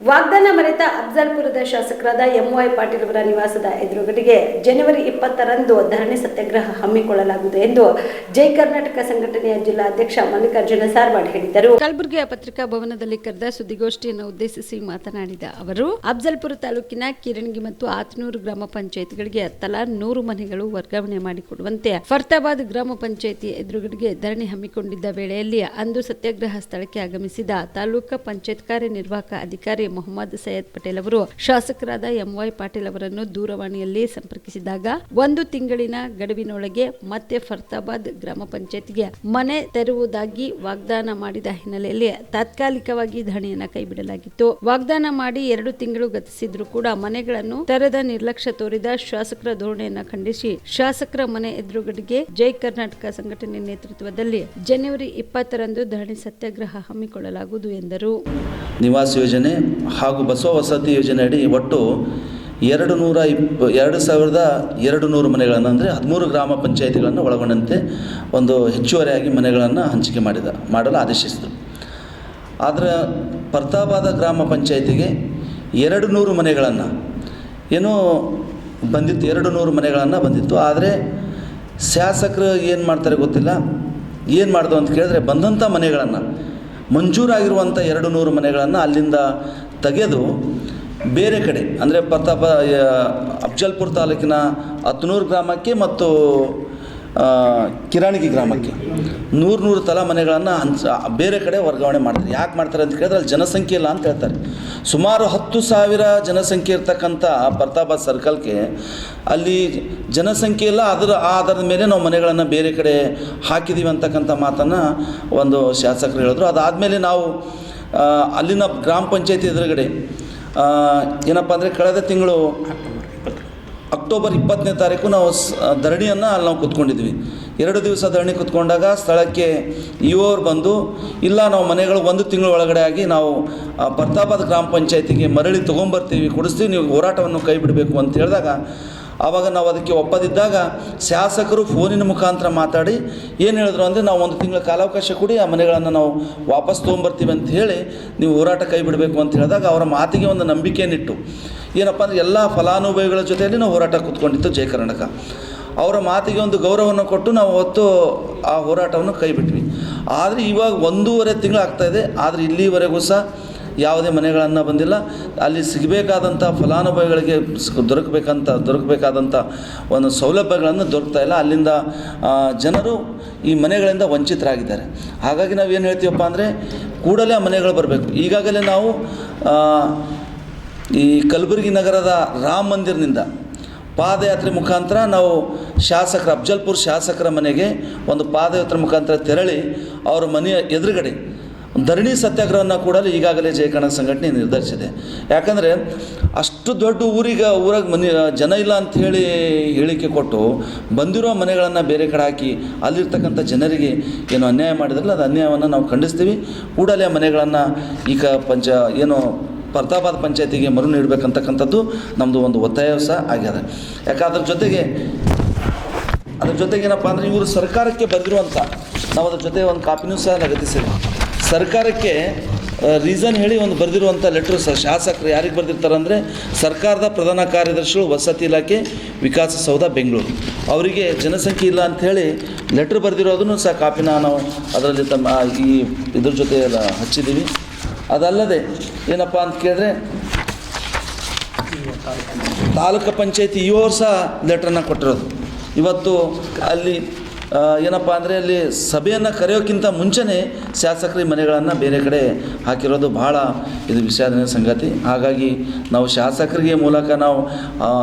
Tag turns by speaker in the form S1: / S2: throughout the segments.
S1: ವಾಗ್ದಾನ ಮರೆತ ಅಫ್ಜಲ್ಪುರದ ಶಾಸಕರಾದ ಎಂವೈ ಪಾಟೀಲ್ ಅವರ ನಿವಾಸದ ಎದುರುಗಡೆಗೆ ಜನವರಿ ಇಪ್ಪತ್ತರಂದು ಧರಣಿ ಸತ್ಯಾಗ್ರಹ ಹಮ್ಮಿಕೊಳ್ಳಲಾಗುವುದು ಎಂದು ಜೈ ಕರ್ನಾಟಕ ಸಂಘಟನೆಯ ಜಿಲ್ಲಾಧ್ಯಕ್ಷ ಮಲ್ಲಿಕಾರ್ಜುನ ಸಾರ್ವಾಡ್ ಹೇಳಿದರು. ಕಲಬುರಗಿಯ ಪತ್ರಿಕಾ ಭವನದಲ್ಲಿ ಕರೆದ ಸುದ್ದಿಗೋಷ್ಠಿಯನ್ನು ಉದ್ದೇಶಿಸಿ ಮಾತನಾಡಿದ ಅವರು, ಅಫ್ಜಲ್ಪುರ ತಾಲೂಕಿನ ಕಿರಣಗಿ ಮತ್ತು ಆತನೂರು ಗ್ರಾಮ ಪಂಚಾಯತ್ಗಳಿಗೆ ತಲಾ ನೂರು ಮನೆಗಳು ವರ್ಗಾವಣೆ ಮಾಡಿಕೊಡುವಂತೆ ಫರ್ತಾಬಾದ್ ಗ್ರಾಮ ಪಂಚಾಯಿತಿ ಎದುರುಗಡೆಗೆ ಧರಣಿ ಹಮ್ಮಿಕೊಂಡಿದ್ದ ವೇಳೆಯಲ್ಲಿ ಅಂದು ಸತ್ಯಾಗ್ರಹ ಸ್ಥಳಕ್ಕೆ ಆಗಮಿಸಿದ ತಾಲೂಕಾ ಪಂಚಾಯತ್ ಕಾರ್ಯನಿರ್ವಾಹಕ ಅಧಿಕಾರಿ ಮೊಹಮ್ಮದ್ ಸೈಯದ್ ಪಟೇಲ್ ಅವರು. ಶಾಸಕರಾದ ಎಂವೈ ಪಾಟೀಲ್ ಅವರನ್ನು ದೂರವಾಣಿಯಲ್ಲಿ ಸಂಪರ್ಕಿಸಿದಾಗ ಒಂದು ತಿಂಗಳಿನ ಗಡುವಿನೊಳಗೆ ಮತ್ತೆ ಫರ್ತಾಬಾದ್ ಗ್ರಾಮ ಪಂಚಾಯತ್ಗೆ ಮನೆ ತೆರುವುದಾಗಿ ವಾಗ್ದಾನ ಮಾಡಿದ ಹಿನ್ನೆಲೆಯಲ್ಲಿ ತಾತ್ಕಾಲಿಕವಾಗಿ ಧಣಿಯನ್ನ ಕೈಬಿಡಲಾಗಿತ್ತು. ವಾಗ್ದಾನ ಮಾಡಿ ಎರಡು ತಿಂಗಳು ಗತಿಸಿದ್ರು ಕೂಡ ಮನೆಗಳನ್ನು ತೆರೆದ ನಿರ್ಲಕ್ಷ್ಯ ತೋರಿದ ಶಾಸಕರ ಧೋರಣೆಯನ್ನು ಖಂಡಿಸಿ ಶಾಸಕರ ಮನೆ ಎದುರುಗಡೆಗೆ ಜೈ ಕರ್ನಾಟಕ ಸಂಘಟನೆ ನೇತೃತ್ವದಲ್ಲಿ ಜನವರಿ ಇಪ್ಪತ್ತರಂದು ಧರಣಿ ಸತ್ಯಾಗ್ರಹ ಹಮ್ಮಿಕೊಳ್ಳಲಾಗುವುದು ಎಂದರು.
S2: ನಿವಾಸ ಯೋಜನೆ ಹಾಗೂ ಬಸವ ವಸತಿ ಯೋಜನೆಯಡಿ ಒಟ್ಟು ಎರಡು ನೂರ ಇಪ್ ಎರಡು ಸಾವಿರದ ಎರಡು ನೂರು ಮನೆಗಳನ್ನು, ಅಂದರೆ ಹದಿಮೂರು ಗ್ರಾಮ ಪಂಚಾಯಿತಿಗಳನ್ನು ಒಳಗೊಂಡಂತೆ ಒಂದು ಹೆಚ್ಚುವರಿಯಾಗಿ ಮನೆಗಳನ್ನು ಹಂಚಿಕೆ ಮಾಡಿದ, ಮಾಡಲು ಆದೇಶಿಸಿದರು. ಆದರೆ ಪರ್ತಾಬಾದ ಗ್ರಾಮ ಪಂಚಾಯಿತಿಗೆ ಎರಡು ನೂರು ಮನೆಗಳನ್ನು, ಏನೋ ಬಂದಿತ್ತು ಎರಡು ನೂರು ಮನೆಗಳನ್ನು ಬಂದಿತ್ತು. ಆದರೆ ಶಾಸಕರು ಏನು ಮಾಡ್ತಾರೆ ಗೊತ್ತಿಲ್ಲ? ಏನು ಮಾಡ್ದು ಅಂತ ಕೇಳಿದ್ರೆ ಬಂದಂಥ ಮನೆಗಳನ್ನು ಮಂಜೂರಾಗಿರುವಂಥ ಎರಡು ನೂರು ಮನೆಗಳನ್ನು ಅಲ್ಲಿಂದ ತೆಗೆದು ಬೇರೆ ಕಡೆ, ಅಂದರೆ ಪ್ರತಾಪ ಅಫ್ಜಲ್ಪುರ ತಾಲೂಕಿನ ಹತ್ನೂರು ಗ್ರಾಮಕ್ಕೆ ಮತ್ತು ಕಿರಾಣಿಗಿ ಗ್ರಾಮಕ್ಕೆ ನೂರು ನೂರು ತಲಾ ಮನೆಗಳನ್ನು ಹಂಚ, ಬೇರೆ ಕಡೆ ವರ್ಗಾವಣೆ ಮಾಡ್ತಾರೆ. ಯಾಕೆ ಮಾಡ್ತಾರೆ ಅಂತ ಕೇಳಿದ್ರೆ ಅಲ್ಲಿ ಜನಸಂಖ್ಯೆ ಇಲ್ಲ ಅಂತ ಹೇಳ್ತಾರೆ. ಸುಮಾರು ಹತ್ತು ಸಾವಿರ ಜನಸಂಖ್ಯೆ ಇರ್ತಕ್ಕಂಥ ಪ್ರತಾಪ ಸರ್ಕಲ್ಗೆ ಅಲ್ಲಿ ಜನಸಂಖ್ಯೆ ಎಲ್ಲ ಅದರ ಆಧಾರದ ಮೇಲೆ ನಾವು ಮನೆಗಳನ್ನು ಬೇರೆ ಕಡೆ ಹಾಕಿದ್ದೀವಿ ಅಂತಕ್ಕಂಥ ಮಾತನ್ನು ಒಂದು ಶಾಸಕರು ಹೇಳಿದ್ರು. ಅದಾದಮೇಲೆ ನಾವು ಅಲ್ಲಿನ ಗ್ರಾಮ ಪಂಚಾಯತಿ ಎದುರುಗಡೆ ಏನಪ್ಪ ಅಂದರೆ ಕಳೆದ ತಿಂಗಳು ಅಕ್ಟೋಬರ್ ಇಪ್ಪತ್ತನೇ ತಾರೀಕು ನಾವು ಧರಣಿಯನ್ನು ಅಲ್ಲಿ ನಾವು ಕೂತ್ಕೊಂಡಿದ್ವಿ. ಎರಡು ದಿವಸ ಧರಣಿ ಕೂತ್ಕೊಂಡಾಗ ಸ್ಥಳಕ್ಕೆ ಇವರು ಬಂದು, ಇಲ್ಲ ನಾವು ಮನೆಗಳು ಒಂದು ತಿಂಗಳ ಒಳಗಡೆ ಆಗಿ ನಾವು ಪ್ರತಾಪದ ಗ್ರಾಮ ಪಂಚಾಯತಿಗೆ ಮರಳಿ ತೊಗೊಂಬರ್ತೀವಿ, ಕೊಡಿಸ್ತೀವಿ, ನೀವು ಹೋರಾಟವನ್ನು ಕೈ ಬಿಡಬೇಕು ಅಂತ ಹೇಳಿದಾಗ ಆವಾಗ ನಾವು ಅದಕ್ಕೆ ಒಪ್ಪದಿದ್ದಾಗ ಶಾಸಕರು ಫೋನಿನ ಮುಖಾಂತರ ಮಾತಾಡಿ ಏನು ಹೇಳಿದ್ರು ಅಂದರೆ ನಾವು ಒಂದು ತಿಂಗಳ ಕಾಲಾವಕಾಶ ಕೊಡಿ, ಆ ಮನೆಗಳನ್ನು ನಾವು ವಾಪಸ್ ತೊಗೊಂಬರ್ತೀವಿ ಅಂತ ಹೇಳಿ ನೀವು ಹೋರಾಟ ಕೈ ಬಿಡಬೇಕು ಅಂತ ಹೇಳಿದಾಗ ಅವರ ಮಾತಿಗೆ ಒಂದು ನಂಬಿಕೆಯನ್ನಿಟ್ಟು ಏನಪ್ಪ ಅಂದರೆ ಎಲ್ಲ ಫಲಾನುಭವಿಗಳ ಜೊತೆಯಲ್ಲಿ ನಾವು ಹೋರಾಟ ಕೂತ್ಕೊಂಡಿತ್ತು ಜಯ ಕರ್ನಾಟಕ. ಅವರ ಮಾತಿಗೆ ಒಂದು ಗೌರವವನ್ನು ಕೊಟ್ಟು ನಾವು ಅವತ್ತು ಆ ಹೋರಾಟವನ್ನು ಕೈ ಬಿಟ್ವಿ. ಆದರೆ ಇವಾಗ ಒಂದೂವರೆ ತಿಂಗಳು ಆಗ್ತಾಯಿದೆ ಆದರೆ ಇಲ್ಲಿವರೆಗೂ ಸಹ ಯಾವುದೇ ಮನೆಗಳನ್ನು ಬಂದಿಲ್ಲ. ಅಲ್ಲಿ ಸಿಗಬೇಕಾದಂಥ ಫಲಾನುಭವಿಗಳಿಗೆ ದೊರಕಬೇಕಂತ ದೊರಕಬೇಕಾದಂಥ ಒಂದು ಸೌಲಭ್ಯಗಳನ್ನು ದೊರಕ್ತಾ ಇಲ್ಲ. ಅಲ್ಲಿಂದ ಜನರು ಈ ಮನೆಗಳಿಂದ ವಂಚಿತರಾಗಿದ್ದಾರೆ. ಹಾಗಾಗಿ ನಾವು ಏನು ಹೇಳ್ತೀವಪ್ಪ ಅಂದರೆ, ಕೂಡಲೇ ಆ ಮನೆಗಳು ಬರಬೇಕು. ಈಗಾಗಲೇ ನಾವು ಈ ಕಲಬುರಗಿ ನಗರದ ರಾಮ ಮಂದಿರನಿಂದ ಪಾದಯಾತ್ರೆ ಮುಖಾಂತರ ನಾವು ಶಾಸಕರ, ಅಫ್ಜಲ್ಪುರ್ ಶಾಸಕರ ಮನೆಗೆ ಒಂದು ಪಾದಯಾತ್ರೆ ಮುಖಾಂತರ ತೆರಳಿ, ಅವರ ಮನೆಯ ಎದುರುಗಡೆ ಧರಣಿ ಸತ್ಯಾಗ್ರಹವನ್ನು ಕೂಡಲೇ ಈಗಾಗಲೇ ಜಯಕರ್ಣ ಸಂಘಟನೆ ನಿರ್ಧರಿಸಿದೆ. ಯಾಕಂದರೆ ಅಷ್ಟು ದೊಡ್ಡ ಊರಿಗೆ ಊರಾಗ ಮನೆ, ಜನ ಇಲ್ಲ ಅಂತ ಹೇಳಿ ಹೇಳಿಕೆ ಕೊಟ್ಟು ಬಂದಿರೋ ಮನೆಗಳನ್ನು ಬೇರೆ ಕಡೆ ಹಾಕಿ ಅಲ್ಲಿರ್ತಕ್ಕಂಥ ಜನರಿಗೆ ಏನು ಅನ್ಯಾಯ ಮಾಡಿದ್ರಲ್ಲ, ಅದು ಅನ್ಯಾಯವನ್ನು ನಾವು ಖಂಡಿಸ್ತೀವಿ. ಕೂಡಲೇ ಮನೆಗಳನ್ನು ಈಗ ಪಂಚ, ಏನು ಪ್ರತಾಪಾದ ಪಂಚಾಯತಿಗೆ ಮರು ನೀಡಬೇಕಂತಕ್ಕಂಥದ್ದು ನಮ್ಮದು ಒಂದು ಒತ್ತಾಯ ಸಹ ಆಗ್ಯದ. ಯಾಕೆ ಅದ್ರ ಜೊತೆಗೆ ಅದ್ರ ಜೊತೆಗೆ ಏನಪ್ಪ ಅಂದರೆ ಇವರು ಸರ್ಕಾರಕ್ಕೆ ಬರೆದಿರುವಂಥ ನಾವು ಅದ್ರ ಜೊತೆ ಒಂದು ಕಾಪಿನೂ ಸಹ ಲಗತ್ತಿಸಿದ್ವಿ ಸರ್ಕಾರಕ್ಕೆ ರೀಸನ್ ಹೇಳಿ ಒಂದು ಬರೆದಿರುವಂಥ ಲೆಟ್ರ್ ಸ ಶಾಸಕರು ಯಾರಿಗೆ ಬರೆದಿರ್ತಾರೆ ಅಂದರೆ, ಸರ್ಕಾರದ ಪ್ರಧಾನ ಕಾರ್ಯದರ್ಶಿಗಳು ವಸತಿ ಇಲಾಖೆ ವಿಕಾಸ ಸೌಧ ಬೆಂಗಳೂರು. ಅವರಿಗೆ ಜನಸಂಖ್ಯೆ ಇಲ್ಲ ಅಂಥೇಳಿ ಲೆಟ್ರ್ ಬರೆದಿರೋದನ್ನು ಸಹ ಕಾಪಿನ ನಾವು ಅದರಲ್ಲಿ ತಮ್ಮ ಈ ಇದ್ರ ಜೊತೆ ಎಲ್ಲ ಹಚ್ಚಿದ್ದೀವಿ. ಅದಲ್ಲದೆ, ಏನಪ್ಪ ಅಂತ ಕೇಳಿದ್ರೆ, ತಾಲೂಕು ಪಂಚಾಯತಿ ಇವರು ಸಹ ಲೆಟ್ರನ್ನು ಕೊಟ್ಟಿರೋದು. ಇವತ್ತು ಅಲ್ಲಿ ಏನಪ್ಪ ಅಂದರೆ ಅಲ್ಲಿ ಸಭೆಯನ್ನು ಕರೆಯೋಕ್ಕಿಂತ ಮುಂಚೆನೇ ಶಾಸಕರಿ ಮನೆಗಳನ್ನು ಬೇರೆ ಕಡೆ ಹಾಕಿರೋದು ಭಾಳ ಇದು ವಿಷಾದನೆಯ ಸಂಗತಿ. ಹಾಗಾಗಿ ನಾವು ಶಾಸಕರಿಗೆ ಮೂಲಕ ನಾವು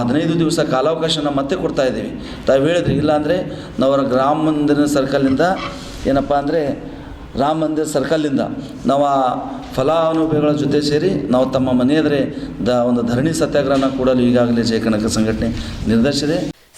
S2: ಹದಿನೈದು ದಿವಸ ಕಾಲಾವಕಾಶನ ಮತ್ತೆ ಕೊಡ್ತಾ ಇದ್ದೀವಿ. ತಾವು ಹೇಳಿದ್ರಿ ಇಲ್ಲಾಂದರೆ ನಾವು ಗ್ರಾಮ ಮಂದಿರ ಸರ್ಕಲ್ನಿಂದ ಏನಪ್ಪ ಅಂದರೆ ರಾಮ ಮಂದಿರ ಸರ್ಕಲ್ನಿಂದ ನಾವು ಆ ಫಲಾನುಭವಿಗಳ ಜೊತೆ ಸೇರಿ ನಾವು ತಮ್ಮ ಮನೆಯಂದರೆ ದ ಒಂದು ಧರಣಿ ಸತ್ಯಾಗ್ರಹನ ಕೂಡಲು ಈಗಾಗಲೇ ಜಯಕನಕ ಸಂಘಟನೆ ನಿರ್ಧರಿಸಿದೆ.